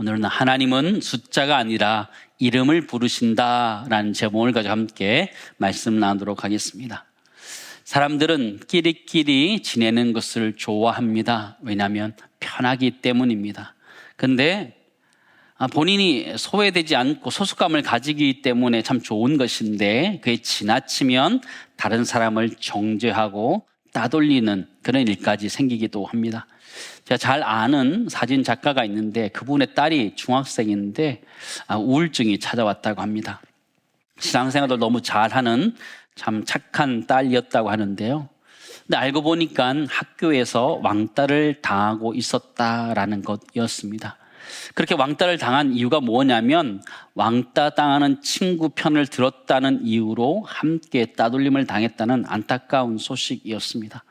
오늘은 하나님은 숫자가 아니라 이름을 부르신다라는 제목을 가지고 함께 말씀 나누도록 하겠습니다. 사람들은 끼리끼리 지내는 것을 좋아합니다. 왜냐하면 편하기 때문입니다. 근데 아, 본인이 소외되지 않고 소속감을 가지기 때문에 참 좋은 것인데 그게 지나치면 다른 사람을 정죄하고 따돌리는 그런 일까지 생기기도 합니다. 제가 잘 아는 사진 작가가 있는데 그분의 딸이 중학생인데 아, 우울증이 찾아왔다고 합니다. 신앙생활도 너무 잘하는 참 착한 딸이었다고 하는데요. 근데 알고 보니까 학교에서 왕따를 당하고 있었다라는 것이었습니다. 그렇게 왕따를 당한 이유가 뭐냐면 왕따 당하는 친구 편을 들었다는 이유로 함께 따돌림을 당했다는 안타까운 소식이었습니다.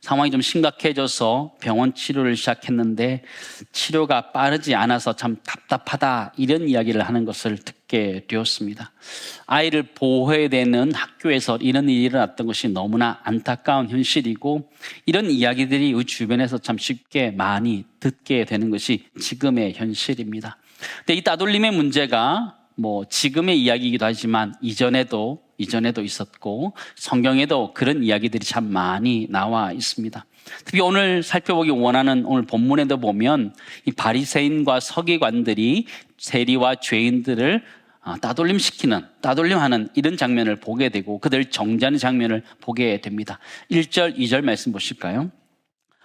상황이 좀 심각해져서 병원 치료를 시작했는데 치료가 빠르지 않아서 참 답답하다 이런 이야기를 하는 것을 듣게 되었습니다. 아이를 보호해야 되는 학교에서 이런 일이 일어났던 것이 너무나 안타까운 현실이고 이런 이야기들이 이 주변에서 참 쉽게 많이 듣게 되는 것이 지금의 현실입니다. 근데 이 따돌림의 문제가 뭐 지금의 이야기이기도 하지만 이전에도 이전에도 있었고 성경에도 그런 이야기들이 참 많이 나와 있습니다. 특히 오늘 살펴보기 원하는 오늘 본문에도 보면 이 바리새인과 서기관들이 세리와 죄인들을 아, 따돌림시키는, 따돌림하는 이런 장면을 보게 되고 그들 정죄하는 장면을 보게 됩니다. 1절, 2절 말씀 보실까요?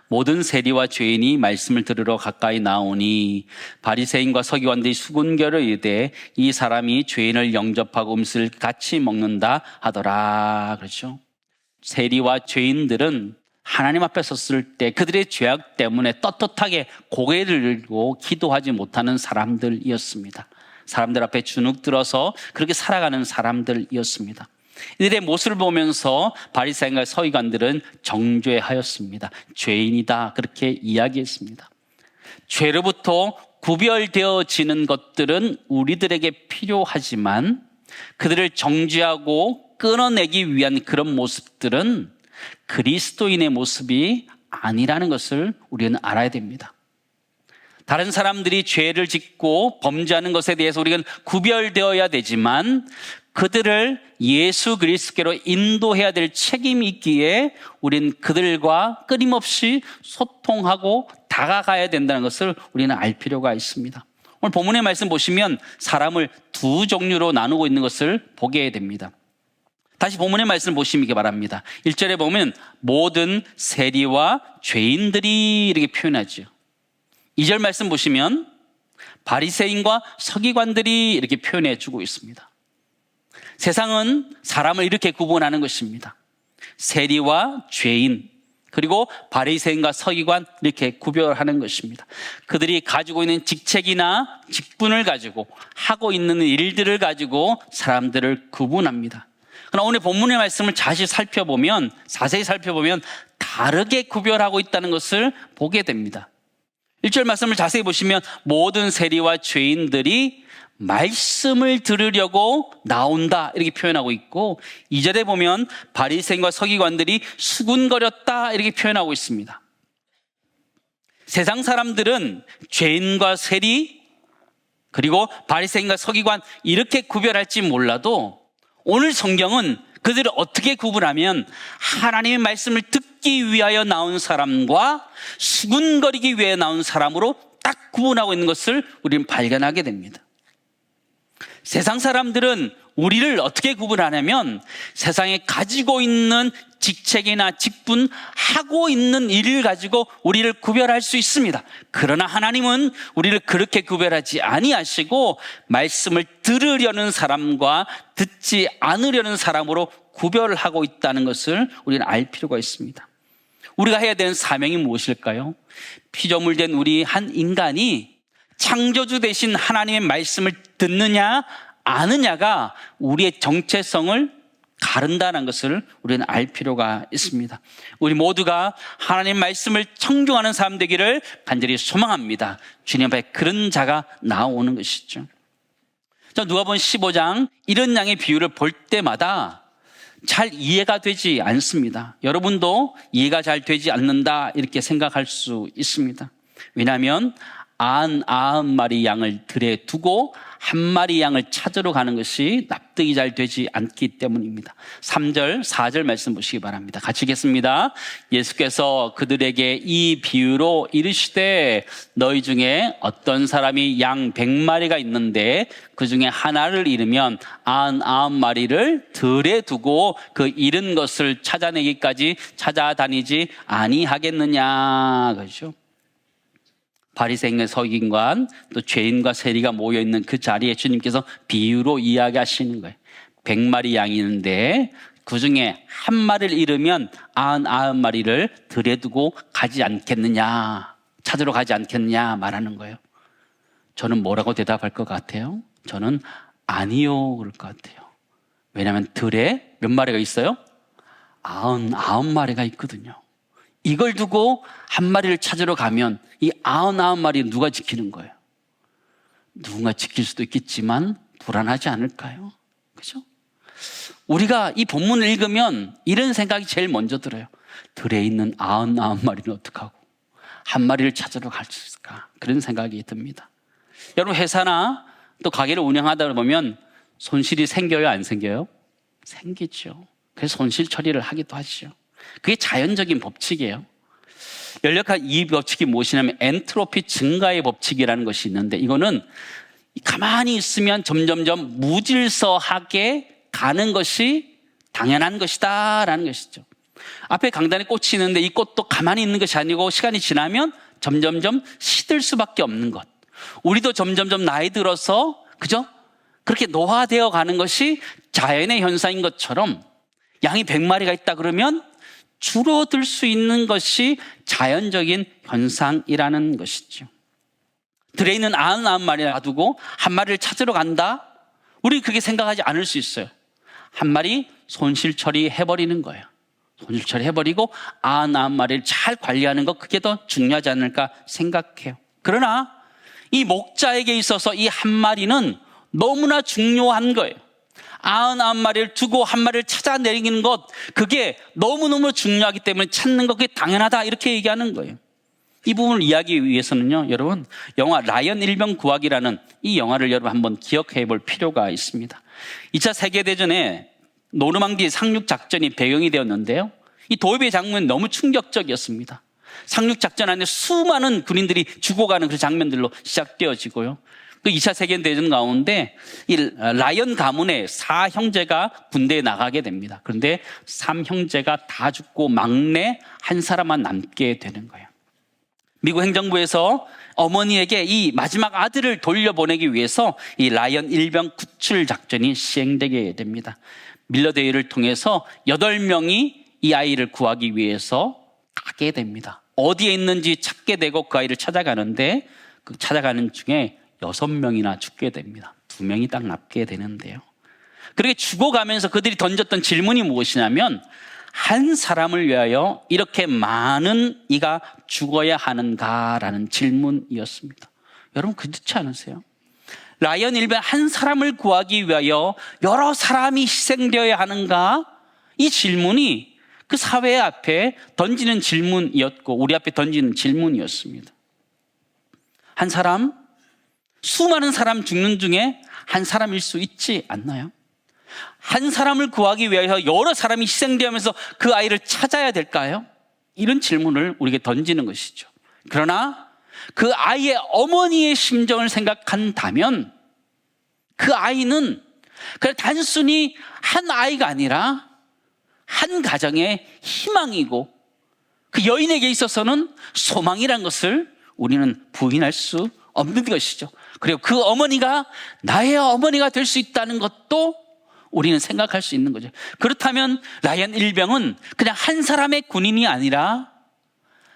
모든 세리와 죄인이 말씀을 들으러 가까이 나오니 바리새인과 서기관들이 수군결을 이되 이 사람이 죄인을 영접하고 음식을 같이 먹는다 하더라. 그렇죠? 세리와 죄인들은 하나님 앞에 섰을 때 그들의 죄악 때문에 떳떳하게 고개를 들고 기도하지 못하는 사람들이었습니다. 사람들 앞에 주눅 들어서 그렇게 살아가는 사람들이었습니다. 이들의 모습을 보면서 바리새인과 서기관들은 정죄하였습니다. 죄인이다 그렇게 이야기했습니다. 죄로부터 구별되어지는 것들은 우리들에게 필요하지만 그들을 정죄하고 끊어내기 위한 그런 모습들은 그리스도인의 모습이 아니라는 것을 우리는 알아야 됩니다. 다른 사람들이 죄를 짓고 범죄하는 것에 대해서 우리는 구별되어야 되지만 그들을 예수 그리스도로 인도해야 될 책임이 있기에 우린 그들과 끊임없이 소통하고 다가가야 된다는 것을 우리는 알 필요가 있습니다. 오늘 본문의 말씀 보시면 사람을 두 종류로 나누고 있는 것을 보게 됩니다. 다시 본문의 말씀 보시기 바랍니다. 1절에 보면 모든 세리와 죄인들이 이렇게 표현하죠. 2절 말씀 보시면 바리새인과 서기관들이 이렇게 표현해 주고 있습니다. 세상은 사람을 이렇게 구분하는 것입니다. 세리와 죄인, 그리고 바리새인과 서기관 이렇게 구별하는 것입니다. 그들이 가지고 있는 직책이나 직분을 가지고 하고 있는 일들을 가지고 사람들을 구분합니다. 그러나 오늘 본문의 말씀을 자세히 살펴보면 자세히 살펴보면 다르게 구별하고 있다는 것을 보게 됩니다. 1절 말씀을 자세히 보시면 모든 세리와 죄인들이 말씀을 들으려고 나온다 이렇게 표현하고 있고 2절에 보면 바리새인과 서기관들이 수군거렸다 이렇게 표현하고 있습니다. 세상 사람들은 죄인과 세리 그리고 바리새인과 서기관 이렇게 구별할지 몰라도 오늘 성경은 그들을 어떻게 구분하면 하나님의 말씀을 듣기 위하여 나온 사람과 수군거리기 위해 나온 사람으로 딱 구분하고 있는 것을 우리는 발견하게 됩니다. 세상 사람들은 우리를 어떻게 구분하냐면 세상에 가지고 있는 직책이나 직분, 하고 있는 일을 가지고 우리를 구별할 수 있습니다. 그러나 하나님은 우리를 그렇게 구별하지 아니하시고 말씀을 들으려는 사람과 듣지 않으려는 사람으로 구별하고 있다는 것을 우리는 알 필요가 있습니다. 우리가 해야 되는 사명이 무엇일까요? 피조물된 우리 한 인간이 창조주 대신 하나님의 말씀을 듣느냐, 아느냐가 우리의 정체성을 가른다는 것을 우리는 알 필요가 있습니다. 우리 모두가 하나님 말씀을 청중하는 사람 되기를 간절히 소망합니다. 주님 앞에 그런 자가 나오는 것이죠. 자, 누가본 15장 이런 양의 비유를 볼 때마다 잘 이해가 되지 않습니다. 여러분도 이해가 잘 되지 않는다 이렇게 생각할 수 있습니다. 왜냐하면 안 아흔 마리 양을 들에 두고 한 마리 양을 찾으러 가는 것이 납득이 잘 되지 않기 때문입니다. 3절, 4절 말씀 보시기 바랍니다. 같이 읽겠습니다. 예수께서 그들에게 이 비유로 이르시되 너희 중에 어떤 사람이 양 100마리가 있는데 그 중에 하나를 잃으면 안 아홉 마리를 들에 두고 그 잃은 것을 찾아내기까지 찾아다니지 아니하겠느냐. 그렇죠? 바리새인과 서기관 또 죄인과 세리가 모여 있는 그 자리에 주님께서 비유로 이야기하시는 거예요. 백 마리 양이 있는데 그 중에 한 마리를 잃으면 아흔 아흔 마리를 들여두고 가지 않겠느냐 찾으러 가지 않겠느냐 말하는 거예요. 저는 뭐라고 대답할 것 같아요? 저는 아니요 그럴 것 같아요. 왜냐하면 들에 몇 마리가 있어요? 아흔 아홉 마리가 있거든요. 이걸 두고 한 마리를 찾으러 가면 이 아흔아홉 마리 누가 지키는 거예요? 누군가 지킬 수도 있겠지만 불안하지 않을까요? 그죠? 우리가 이 본문을 읽으면 이런 생각이 제일 먼저 들어요. 들에 있는 아흔아홉 마리는 어떡하고 한 마리를 찾으러 갈 수 있을까? 그런 생각이 듭니다. 여러분 회사나 또 가게를 운영하다 보면 손실이 생겨요, 안 생겨요? 생기죠. 그래서 손실 처리를 하기도 하죠. 그게 자연적인 법칙이에요. 연력학 이 법칙이 무엇이냐면 엔트로피 증가의 법칙이라는 것이 있는데 이거는 가만히 있으면 점점점 무질서하게 가는 것이 당연한 것이다라는 것이죠. 앞에 강단에 꽃이 있는데 이 꽃도 가만히 있는 것이 아니고 시간이 지나면 점점점 시들 수밖에 없는 것. 우리도 점점점 나이 들어서 그죠? 그렇게 노화되어 가는 것이 자연의 현상인 것처럼 양이 100마리가 있다 그러면 줄어들 수 있는 것이 자연적인 현상이라는 것이죠. 들에 있는 아흔 아홉 마리 놔두고 한 마리를 찾으러 간다? 우리 그렇게 생각하지 않을 수 있어요. 한 마리 손실 처리해버리는 거예요. 손실 처리해버리고 아흔 아홉 마리를 잘 관리하는 것 그게 더 중요하지 않을까 생각해요. 그러나 이 목자에게 있어서 이 한 마리는 너무나 중요한 거예요. 아흔아홉 마리를 두고 한 마리를 찾아 내리는 것, 그게 너무너무 중요하기 때문에 찾는 것, 그게 당연하다. 이렇게 얘기하는 거예요. 이 부분을 이야기하기 위해서는요, 여러분, 영화 라이언 일병 구하기라는 이 영화를 여러분 한번 기억해 볼 필요가 있습니다. 2차 세계대전에 노르망디 상륙 작전이 배경이 되었는데요. 이 도입의 장면이 너무 충격적이었습니다. 상륙 작전 안에 수많은 군인들이 죽어가는 그 장면들로 시작되어지고요. 그 2차 세계대전 가운데 이 라이언 가문의 사 형제가 군대에 나가게 됩니다. 그런데 삼 형제가 다 죽고 막내 한 사람만 남게 되는 거예요. 미국 행정부에서 어머니에게 이 마지막 아들을 돌려보내기 위해서 이 라이언 일병 구출 작전이 시행되게 됩니다. 밀러 대회를 통해서 8명이 이 아이를 구하기 위해서 가게 됩니다. 어디에 있는지 찾게 되고 그 아이를 찾아가는데 그 찾아가는 중에 여섯 명이나 죽게 됩니다. 두 명이 딱 남게 되는데요. 그렇게 죽어가면서 그들이 던졌던 질문이 무엇이냐면 한 사람을 위하여 이렇게 많은 이가 죽어야 하는가라는 질문이었습니다. 여러분 그렇지 않으세요? 라이언 일변 한 사람을 구하기 위하여 여러 사람이 희생되어야 하는가? 이 질문이 그 사회 앞에 던지는 질문이었고 우리 앞에 던지는 질문이었습니다. 한 사람 수많은 사람 죽는 중에 한 사람일 수 있지 않나요? 한 사람을 구하기 위해서 여러 사람이 희생되면서 그 아이를 찾아야 될까요? 이런 질문을 우리에게 던지는 것이죠. 그러나 그 아이의 어머니의 심정을 생각한다면 그 아이는 그 단순히 한 아이가 아니라 한 가정의 희망이고 그 여인에게 있어서는 소망이란 것을 우리는 부인할 수 없는 것이죠. 그리고 그 어머니가 나의 어머니가 될 수 있다는 것도 우리는 생각할 수 있는 거죠. 그렇다면 라이언 일병은 그냥 한 사람의 군인이 아니라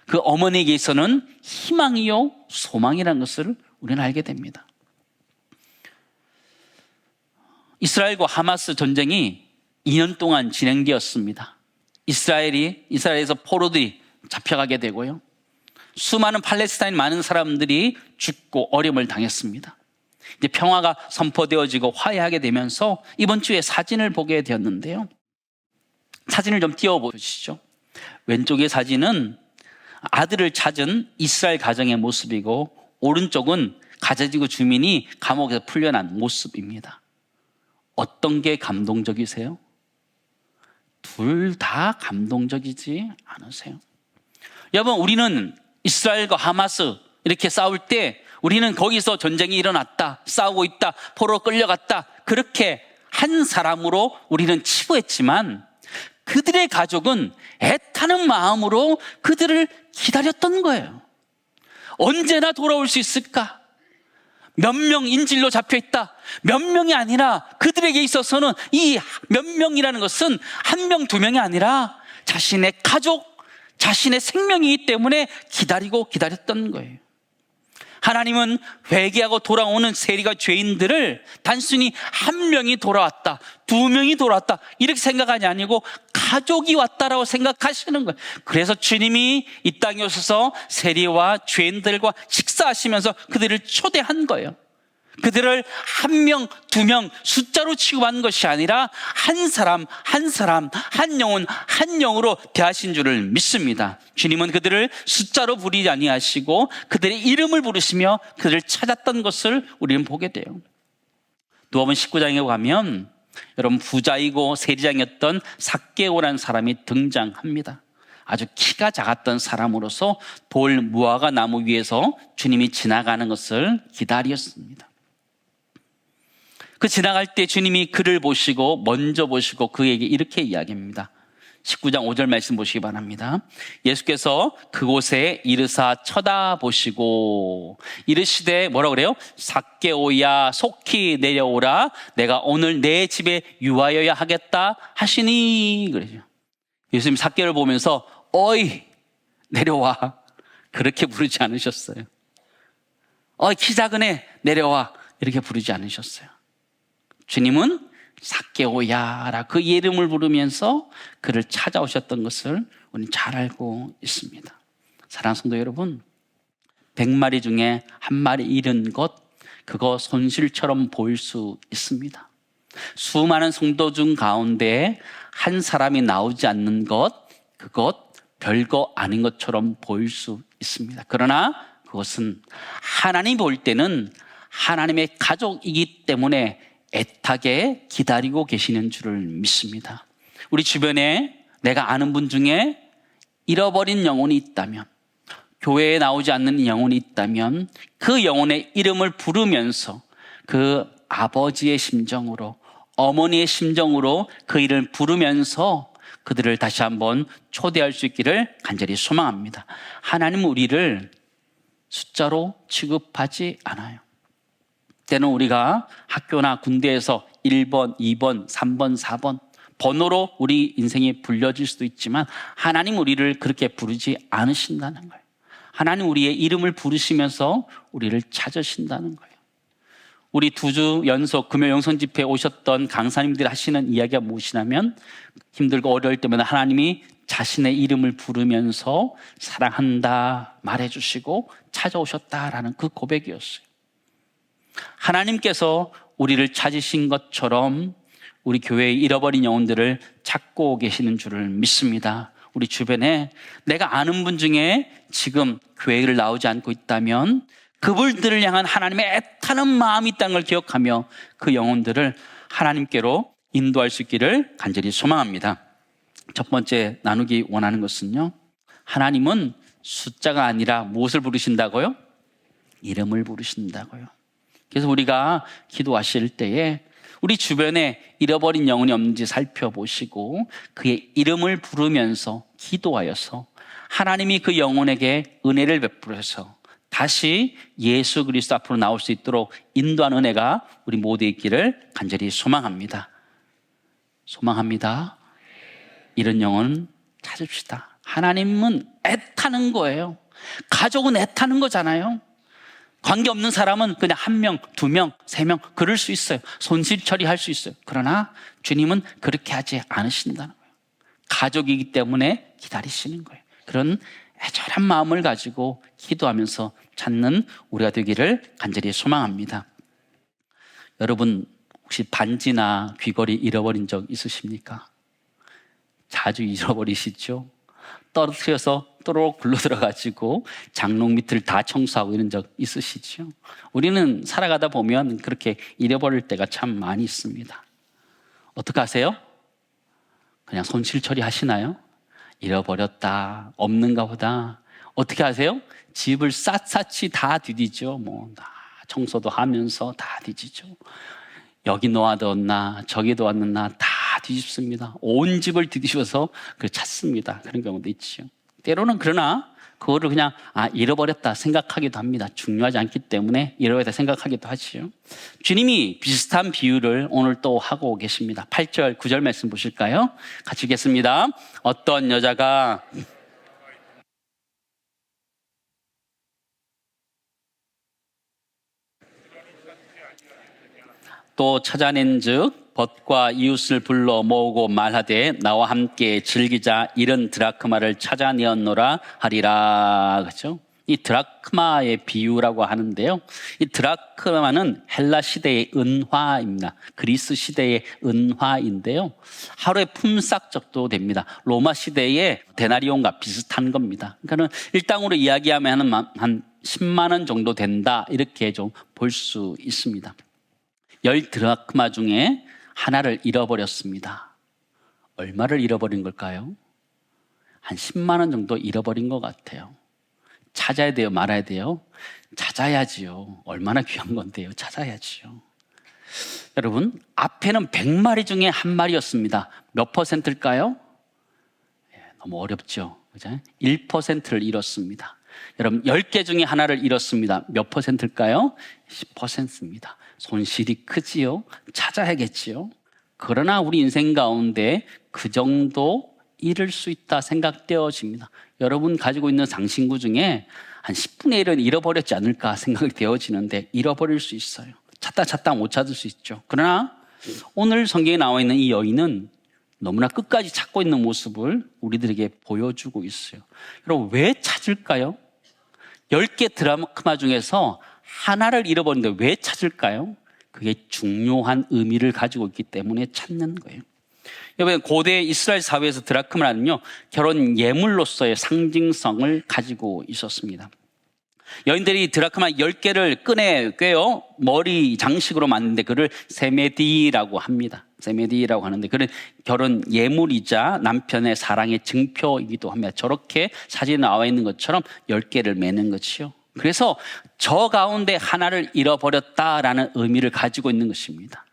그 어머니에게서는 희망이요, 소망이라는 것을 우리는 알게 됩니다. 이스라엘과 하마스 전쟁이 2년 동안 진행되었습니다. 이스라엘이, 이스라엘에서 포로들이 잡혀가게 되고요. 수많은 팔레스타인 많은 사람들이 죽고 어려움을 당했습니다. 이제 평화가 선포되어지고 화해하게 되면서 이번 주에 사진을 보게 되었는데요. 사진을 좀 띄워 보시죠. 왼쪽의 사진은 아들을 찾은 이스라엘 가정의 모습이고 오른쪽은 가져지고 주민이 감옥에서 풀려난 모습입니다. 어떤 게 감동적이세요? 둘 다 감동적이지 않으세요? 여러분, 우리는 이스라엘과 하마스 이렇게 싸울 때 우리는 거기서 전쟁이 일어났다, 싸우고 있다, 포로 끌려갔다, 그렇게 한 사람으로 우리는 치부했지만 그들의 가족은 애타는 마음으로 그들을 기다렸던 거예요. 언제나 돌아올 수 있을까? 몇 명 인질로 잡혀 있다. 몇 명이 아니라 그들에게 있어서는 이 몇 명이라는 것은 한 명, 두 명이 아니라 자신의 가족, 자신의 생명이기 때문에 기다리고 기다렸던 거예요. 하나님은 회개하고 돌아오는 세리가 죄인들을 단순히 한 명이 돌아왔다, 두 명이 돌아왔다, 이렇게 생각하지 아니고 가족이 왔다라고 생각하시는 거예요. 그래서 주님이 이 땅에 오셔서 세리와 죄인들과 식사하시면서 그들을 초대한 거예요. 그들을 한 명, 두 명 숫자로 취급한 것이 아니라 한 사람, 한 사람, 한 영혼, 한 영으로 대하신 줄을 믿습니다. 주님은 그들을 숫자로 부리지 아니하시고 그들의 이름을 부르시며 그들을 찾았던 것을 우리는 보게 돼요. 누가복음 19장에 가면 여러분 부자이고 세리장이었던 삭개오라는 사람이 등장합니다. 아주 키가 작았던 사람으로서 돌 무화과 나무 위에서 주님이 지나가는 것을 기다렸습니다. 그 지나갈 때 주님이 그를 보시고 먼저 보시고 그에게 이렇게 이야기합니다. 19장 5절 말씀 보시기 바랍니다. 예수께서 그곳에 이르사 쳐다보시고 이르시되 뭐라 그래요? 삭개오야 속히 내려오라 내가 오늘 내 집에 유하여야 하겠다 하시니 그러죠. 예수님 삭개를 보면서 어이 내려와 그렇게 부르지 않으셨어요. 어이 키 작은 애 내려와 이렇게 부르지 않으셨어요. 주님은 삭개오야라 그 이름을 부르면서 그를 찾아오셨던 것을 우리는 잘 알고 있습니다. 사랑 성도 여러분, 백마리 중에 한 마리 잃은 것, 그거 손실처럼 보일 수 있습니다. 수많은 성도 중 가운데 한 사람이 나오지 않는 것, 그것 별거 아닌 것처럼 보일 수 있습니다. 그러나 그것은 하나님 볼 때는 하나님의 가족이기 때문에 애타게 기다리고 계시는 줄을 믿습니다. 우리 주변에 내가 아는 분 중에 잃어버린 영혼이 있다면, 교회에 나오지 않는 영혼이 있다면, 그 영혼의 이름을 부르면서 그 아버지의 심정으로, 어머니의 심정으로 그 이름을 부르면서 그들을 다시 한번 초대할 수 있기를 간절히 소망합니다. 하나님 우리를 숫자로 취급하지 않아요. 때는 우리가 학교나 군대에서 1번, 2번, 3번, 4번 번호로 우리 인생이 불려질 수도 있지만 하나님 우리를 그렇게 부르지 않으신다는 거예요. 하나님 우리의 이름을 부르시면서 우리를 찾으신다는 거예요. 우리 두 주 연속 금요 영성 집회에 오셨던 강사님들이 하시는 이야기가 무엇이냐면 힘들고 어려울 때마다 하나님이 자신의 이름을 부르면서 사랑한다 말해주시고 찾아오셨다라는 그 고백이었어요. 하나님께서 우리를 찾으신 것처럼 우리 교회의 잃어버린 영혼들을 찾고 계시는 줄을 믿습니다. 우리 주변에 내가 아는 분 중에 지금 교회를 나오지 않고 있다면 그분들을 향한 하나님의 애타는 마음이 있다는 걸 기억하며 그 영혼들을 하나님께로 인도할 수 있기를 간절히 소망합니다. 첫 번째 나누기 원하는 것은요. 하나님은 숫자가 아니라 무엇을 부르신다고요? 이름을 부르신다고요. 그래서 우리가 기도하실 때에 우리 주변에 잃어버린 영혼이 없는지 살펴보시고 그의 이름을 부르면서 기도하여서 하나님이 그 영혼에게 은혜를 베풀어서 다시 예수 그리스도 앞으로 나올 수 있도록 인도하는 은혜가 우리 모두 있기를 간절히 소망합니다. 소망합니다. 이런 영혼 찾읍시다. 하나님은 애타는 거예요. 가족은 애타는 거잖아요. 관계 없는 사람은 그냥 한 명, 두 명, 세 명, 그럴 수 있어요. 손실 처리할 수 있어요. 그러나 주님은 그렇게 하지 않으신다는 거예요. 가족이기 때문에 기다리시는 거예요. 그런 애절한 마음을 가지고 기도하면서 찾는 우리가 되기를 간절히 소망합니다. 여러분, 혹시 반지나 귀걸이 잃어버린 적 있으십니까? 자주 잃어버리시죠? 떨어뜨려서 또록 굴러 들어가지고 장롱 밑을 다 청소하고 이런 적 있으시죠? 우리는 살아가다 보면 그렇게 잃어버릴 때가 참 많이 있습니다. 어떻게 하세요? 그냥 손실 처리하시나요? 잃어버렸다, 없는가 보다. 어떻게 하세요? 집을 샅샅이 다 뒤지죠. 뭐, 다 청소도 하면서 다 뒤지죠. 여기 놓아뒀나, 저기 놓았나 다 뒤집습니다. 온 집을 뒤집어서 그 찾습니다. 그런 경우도 있죠. 때로는 그러나 그거를 그냥 아 잃어버렸다 생각하기도 합니다. 중요하지 않기 때문에 잃어버렸다 생각하기도 하지요. 주님이 비슷한 비유를 오늘 또 하고 계십니다. 8절, 9절 말씀 보실까요? 같이 읽겠습니다. 어떤 여자가 또 찾아낸 즉 벗과 이웃을 불러 모으고 말하되 나와 함께 즐기자 이런 드라크마를 찾아내었노라 하리라 그죠? 이 드라크마의 비유라고 하는데요. 이 드라크마는 헬라 시대의 은화입니다. 그리스 시대의 은화인데요. 하루의 품삯 적도 됩니다. 로마 시대의 데나리온과 비슷한 겁니다. 그러니까는 일당으로 이야기하면 한 10만 원 정도 된다 이렇게 좀 볼 수 있습니다. 열 드라크마 중에 하나를 잃어버렸습니다. 얼마를 잃어버린 걸까요? 한 10만 원 정도 잃어버린 것 같아요. 찾아야 돼요? 말아야 돼요? 찾아야지요. 얼마나 귀한 건데요. 찾아야지요. 여러분, 앞에는 100마리 중에 한 마리였습니다. 몇 퍼센트일까요? 예, 너무 어렵죠. 그죠? 1%를 잃었습니다. 여러분, 10개 중에 하나를 잃었습니다. 몇 퍼센트일까요? 10%입니다. 손실이 크지요? 찾아야겠지요? 그러나 우리 인생 가운데 그 정도 잃을 수 있다 생각되어집니다. 여러분 가지고 있는 상신구 중에 한 10분의 1은 잃어버렸지 않을까 생각이 되어지는데 잃어버릴 수 있어요. 찾다 찾다 못 찾을 수 있죠. 그러나 오늘 성경에 나와 있는 이 여인은 너무나 끝까지 찾고 있는 모습을 우리들에게 보여주고 있어요. 여러분, 왜 찾을까요? 10개 드라마 중에서 하나를 잃어버렸는데 왜 찾을까요? 그게 중요한 의미를 가지고 있기 때문에 찾는 거예요. 여러분, 고대 이스라엘 사회에서 드라크마는요, 결혼 예물로서의 상징성을 가지고 있었습니다. 여인들이 드라크마 10개를 끈에 꿰어 머리 장식으로 만드는데 그를 세메디라고 합니다. 세메디라고 하는데 그는 결혼 예물이자 남편의 사랑의 증표이기도 합니다. 저렇게 사진에 나와 있는 것처럼 10개를 매는 것이요. 그래서 저 가운데 하나를 잃어버렸다라는 의미를 가지고 있는 것입니다.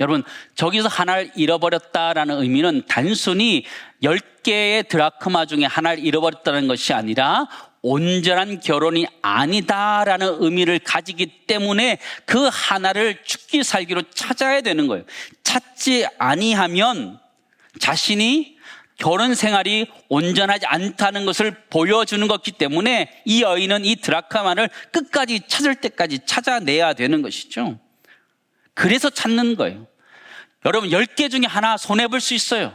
여러분, 저기서 하나를 잃어버렸다라는 의미는 단순히 10개의 드라크마 중에 하나를 잃어버렸다는 것이 아니라 온전한 결혼이 아니다라는 의미를 가지기 때문에 그 하나를 죽기 살기로 찾아야 되는 거예요. 찾지 아니하면 자신이 결혼 생활이 온전하지 않다는 것을 보여주는 것이기 때문에 이 여인은 이 드라카마를 끝까지 찾을 때까지 찾아내야 되는 것이죠. 그래서 찾는 거예요. 여러분, 10개 중에 하나 손해볼 수 있어요.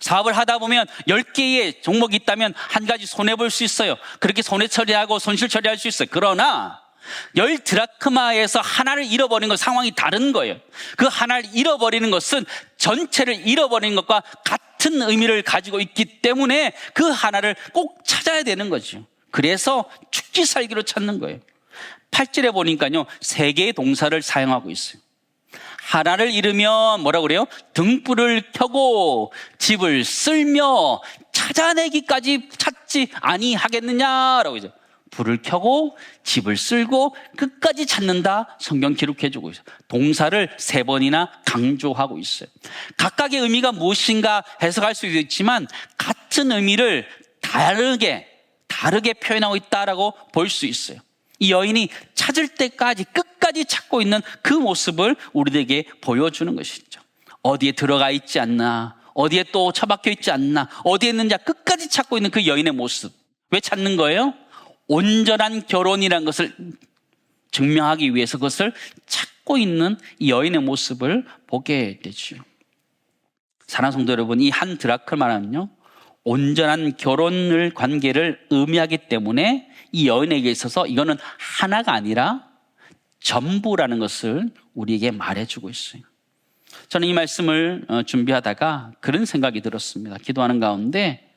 사업을 하다 보면 10개의 종목이 있다면 한 가지 손해볼 수 있어요. 그렇게 손해 처리하고 손실 처리할 수 있어요. 그러나 열 드라크마에서 하나를 잃어버린 것 상황이 다른 거예요. 그 하나를 잃어버리는 것은 전체를 잃어버리는 것과 같은 의미를 가지고 있기 때문에 그 하나를 꼭 찾아야 되는 거죠. 그래서 죽기 살기로 찾는 거예요. 8절에 보니까요, 세 개의 동사를 사용하고 있어요. 하나를 잃으면 뭐라 그래요? 등불을 켜고 집을 쓸며 찾아내기까지 찾지 아니하겠느냐라고 이제 불을 켜고 집을 쓸고 끝까지 찾는다 성경 기록해 주고 있어요. 동사를 세 번이나 강조하고 있어요. 각각의 의미가 무엇인가 해석할 수 있지만 같은 의미를 다르게 다르게 표현하고 있다라고 볼 수 있어요. 이 여인이 찾을 때까지 끝까지 찾고 있는 그 모습을 우리에게 보여주는 것이죠. 어디에 들어가 있지 않나, 어디에 또 처박혀 있지 않나, 어디에 있는지 끝까지 찾고 있는 그 여인의 모습. 왜 찾는 거예요? 온전한 결혼이라는 것을 증명하기 위해서 그것을 찾고 있는 이 여인의 모습을 보게 되죠. 사랑 성도 여러분, 이 한 드라클마는요, 온전한 결혼을 관계를 의미하기 때문에 이 여인에게 있어서 이거는 하나가 아니라 전부라는 것을 우리에게 말해주고 있어요. 저는 이 말씀을 어, 준비하다가 그런 생각이 들었습니다. 기도하는 가운데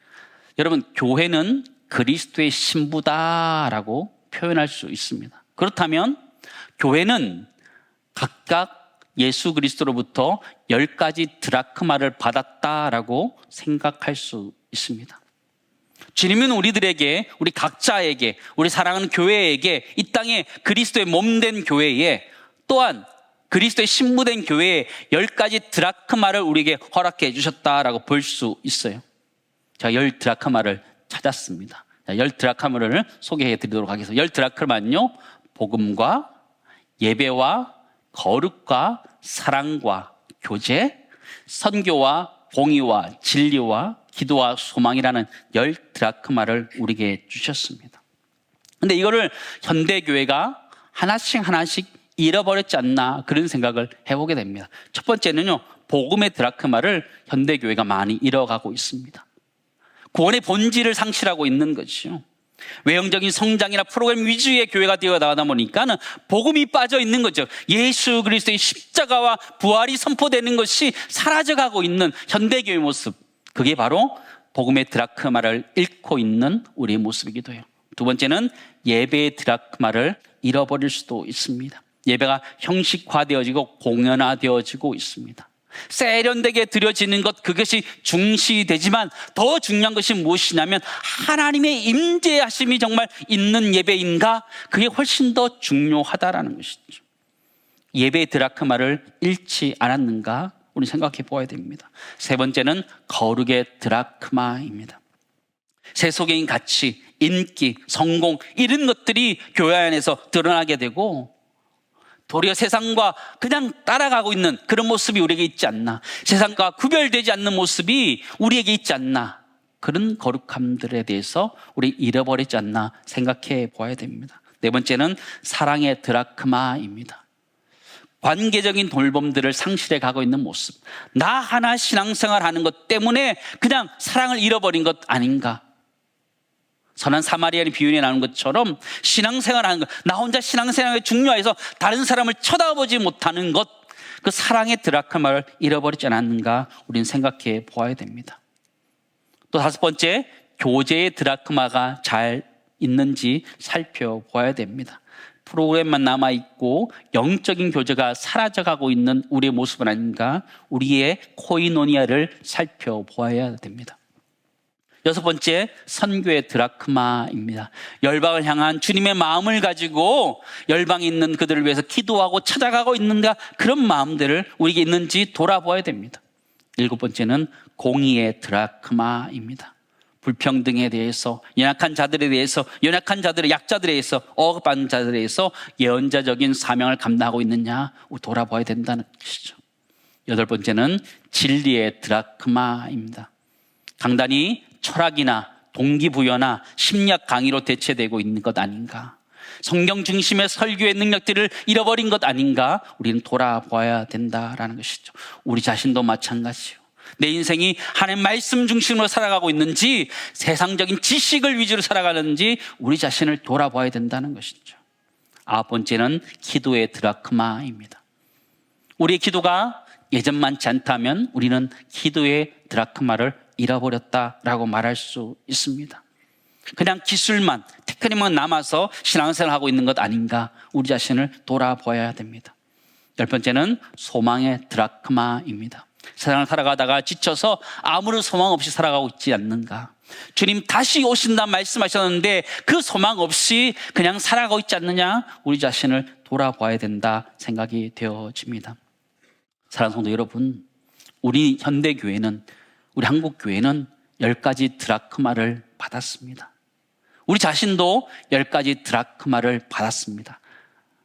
여러분, 교회는 그리스도의 신부다라고 표현할 수 있습니다. 그렇다면 교회는 각각 예수 그리스도로부터 열 가지 드라크마를 받았다라고 생각할 수 있습니다. 주님은 우리들에게, 우리 각자에게, 우리 사랑하는 교회에게, 이 땅에 그리스도의 몸된 교회에 또한 그리스도의 신부된 교회에 열 가지 드라크마를 우리에게 허락해 주셨다라고 볼 수 있어요. 제가 열 드라크마를 찾았습니다. 자, 열 드라크마를 소개해 드리도록 하겠습니다. 열 드라크마는요, 복음과 예배와 거룩과 사랑과 교제, 선교와 공의와 진리와 기도와 소망이라는 열 드라크마를 우리에게 주셨습니다. 근데 이거를 현대교회가 하나씩 하나씩 잃어버렸지 않나 그런 생각을 해보게 됩니다. 첫 번째는요, 복음의 드라크마를 현대교회가 많이 잃어가고 있습니다. 구원의 본질을 상실하고 있는 것이요. 외형적인 성장이나 프로그램 위주의 교회가 되어 나가다 보니까는 복음이 빠져 있는 거죠. 예수 그리스도의 십자가와 부활이 선포되는 것이 사라져가고 있는 현대교회 모습. 그게 바로 복음의 드라크마를 잃고 있는 우리의 모습이기도 해요. 두 번째는 예배의 드라크마를 잃어버릴 수도 있습니다. 예배가 형식화되어지고 공연화되어지고 있습니다. 세련되게 드려지는 것 그것이 중시되지만 더 중요한 것이 무엇이냐면 하나님의 임재하심이 정말 있는 예배인가 그게 훨씬 더 중요하다라는 것이죠. 예배 드라크마를 잃지 않았는가 우리 생각해 보아야 됩니다. 세 번째는 거룩의 드라크마입니다. 세속적인 가치, 인기, 성공 이런 것들이 교회 안에서 드러나게 되고 도리어 세상과 그냥 따라가고 있는 그런 모습이 우리에게 있지 않나. 세상과 구별되지 않는 모습이 우리에게 있지 않나. 그런 거룩함들에 대해서 우리 잃어버리지 않나 생각해 보아야 됩니다. 네 번째는 사랑의 드라크마입니다. 관계적인 돌봄들을 상실해 가고 있는 모습. 나 하나 신앙생활 하는 것 때문에 그냥 사랑을 잃어버린 것 아닌가. 선한 사마리아의 비유에 나오는 것처럼 신앙생활 하는 것, 나 혼자 신앙생활이 중요해서 다른 사람을 쳐다보지 못하는 것, 그 사랑의 드라크마를 잃어버리지 않았는가 우리는 생각해 보아야 됩니다. 또 다섯 번째, 교제의 드라크마가 잘 있는지 살펴보아야 됩니다. 프로그램만 남아있고 영적인 교제가 사라져가고 있는 우리의 모습은 아닌가 우리의 코이노니아를 살펴보아야 됩니다. 여섯 번째, 선교의 드라크마입니다. 열방을 향한 주님의 마음을 가지고 열방에 있는 그들을 위해서 기도하고 찾아가고 있는가 그런 마음들을 우리에게 있는지 돌아보아야 됩니다. 일곱 번째는 공의의 드라크마입니다. 불평등에 대해서, 연약한 자들에 대해서, 연약한 자들의 약자들에 대해서, 억압받는 자들에 대해서 예언자적인 사명을 감당하고 있느냐 돌아봐야 된다는 것이죠. 여덟 번째는 진리의 드라크마입니다. 강단이 철학이나 동기부여나 심리학 강의로 대체되고 있는 것 아닌가? 성경 중심의 설교의 능력들을 잃어버린 것 아닌가? 우리는 돌아봐야 된다라는 것이죠. 우리 자신도 마찬가지요. 내 인생이 하나님 말씀 중심으로 살아가고 있는지 세상적인 지식을 위주로 살아가는지 우리 자신을 돌아봐야 된다는 것이죠. 아홉 번째는 기도의 드라크마입니다. 우리의 기도가 예전만치 않다면 우리는 기도의 드라크마를 잃어버렸다라고 말할 수 있습니다. 그냥 기술만, 테크닉만 남아서 신앙생활 하고 있는 것 아닌가 우리 자신을 돌아보아야 됩니다. 열 번째는 소망의 드라크마입니다. 세상을 살아가다가 지쳐서 아무런 소망 없이 살아가고 있지 않는가. 주님 다시 오신다 말씀하셨는데 그 소망 없이 그냥 살아가고 있지 않느냐 우리 자신을 돌아봐야 된다 생각이 되어집니다. 사랑하는 성도 여러분, 우리 현대 교회는 우리 한국 교회는 열 가지 드라크마를 받았습니다. 우리 자신도 열 가지 드라크마를 받았습니다.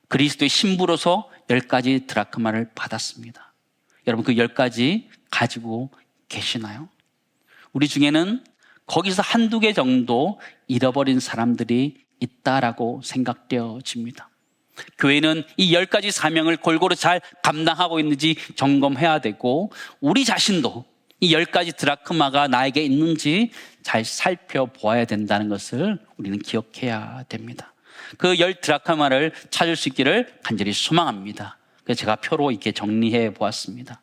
그리스도의 신부로서 열 가지 드라크마를 받았습니다. 여러분 그 열 가지 가지고 계시나요? 우리 중에는 거기서 한두 개 정도 잃어버린 사람들이 있다라고 생각되어집니다. 교회는 이 열 가지 사명을 골고루 잘 감당하고 있는지 점검해야 되고 우리 자신도 이 열 가지 드라크마가 나에게 있는지 잘 살펴보아야 된다는 것을 우리는 기억해야 됩니다. 그 열 드라크마를 찾을 수 있기를 간절히 소망합니다. 그래서 제가 표로 이렇게 정리해 보았습니다.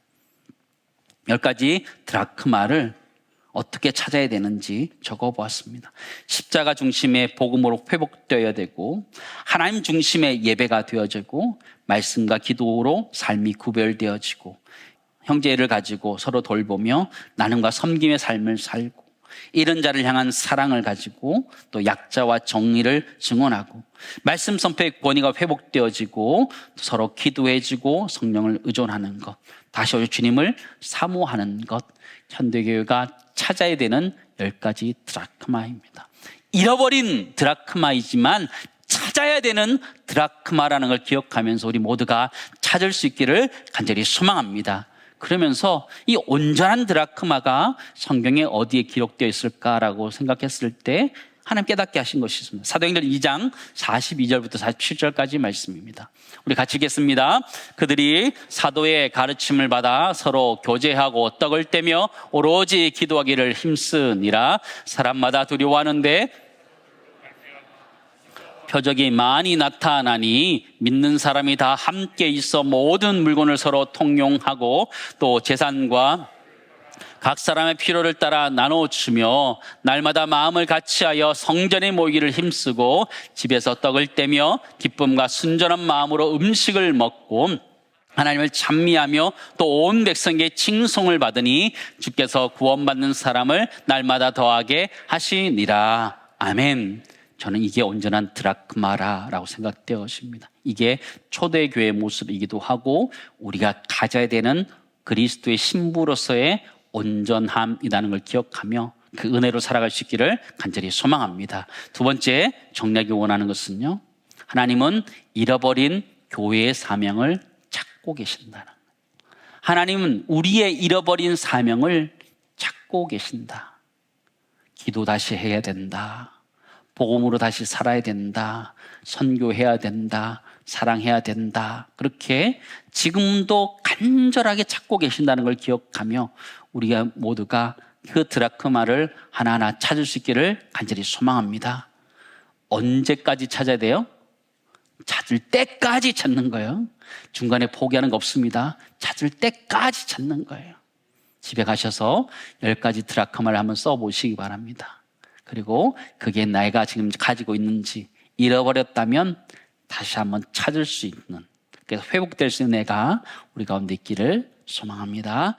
열 가지 드라크마를 어떻게 찾아야 되는지 적어 보았습니다. 십자가 중심의 복음으로 회복되어야 되고 하나님 중심의 예배가 되어지고 말씀과 기도로 삶이 구별되어지고 형제를 가지고 서로 돌보며 나눔과 섬김의 삶을 살고 이런 자를 향한 사랑을 가지고 또 약자와 정의를 증언하고 말씀 선포의 권위가 회복되어지고 서로 기도해지고 성령을 의존하는 것 다시 오실 주님을 사모하는 것 현대교회가 찾아야 되는 열 가지 드라크마입니다. 잃어버린 드라크마이지만 찾아야 되는 드라크마라는 걸 기억하면서 우리 모두가 찾을 수 있기를 간절히 소망합니다. 그러면서 이 온전한 드라크마가 성경에 어디에 기록되어 있을까라고 생각했을 때 하나님 깨닫게 하신 것이 있습니다. 사도행전 2장 42절부터 47절까지 말씀입니다. 우리 같이 읽겠습니다. 그들이 사도의 가르침을 받아 서로 교제하고 떡을 떼며 오로지 기도하기를 힘쓰니라 사람마다 두려워하는데 표적이 많이 나타나니 믿는 사람이 다 함께 있어 모든 물건을 서로 통용하고 또 재산과 각 사람의 필요를 따라 나눠 주며 날마다 마음을 같이하여 성전에 모이기를 힘쓰고 집에서 떡을 떼며 기쁨과 순전한 마음으로 음식을 먹고 하나님을 찬미하며 또 온 백성에게 칭송을 받으니 주께서 구원받는 사람을 날마다 더하게 하시니라. 아멘. 저는 이게 온전한 드라크마라라고 생각되어집니다. 이게 초대교회 모습이기도 하고 우리가 가져야 되는 그리스도의 신부로서의 온전함이라는 걸 기억하며 그 은혜로 살아갈 수 있기를 간절히 소망합니다. 두 번째 정략이 원하는 것은요. 하나님은 잃어버린 교회의 사명을 찾고 계신다는 거예요. 하나님은 우리의 잃어버린 사명을 찾고 계신다. 기도 다시 해야 된다. 복음으로 다시 살아야 된다. 선교해야 된다. 사랑해야 된다. 그렇게 지금도 간절하게 찾고 계신다는 걸 기억하며 우리가 모두가 그 드라크마를 하나하나 찾을 수 있기를 간절히 소망합니다. 언제까지 찾아야 돼요? 찾을 때까지 찾는 거예요. 중간에 포기하는 거 없습니다. 찾을 때까지 찾는 거예요. 집에 가셔서 열 가지 드라크마를 한번 써보시기 바랍니다. 그리고 그게 내가 지금 가지고 있는지 잃어버렸다면 다시 한번 찾을 수 있는 그래서 회복될 수 있는 애가 우리 가운데 있기를 소망합니다.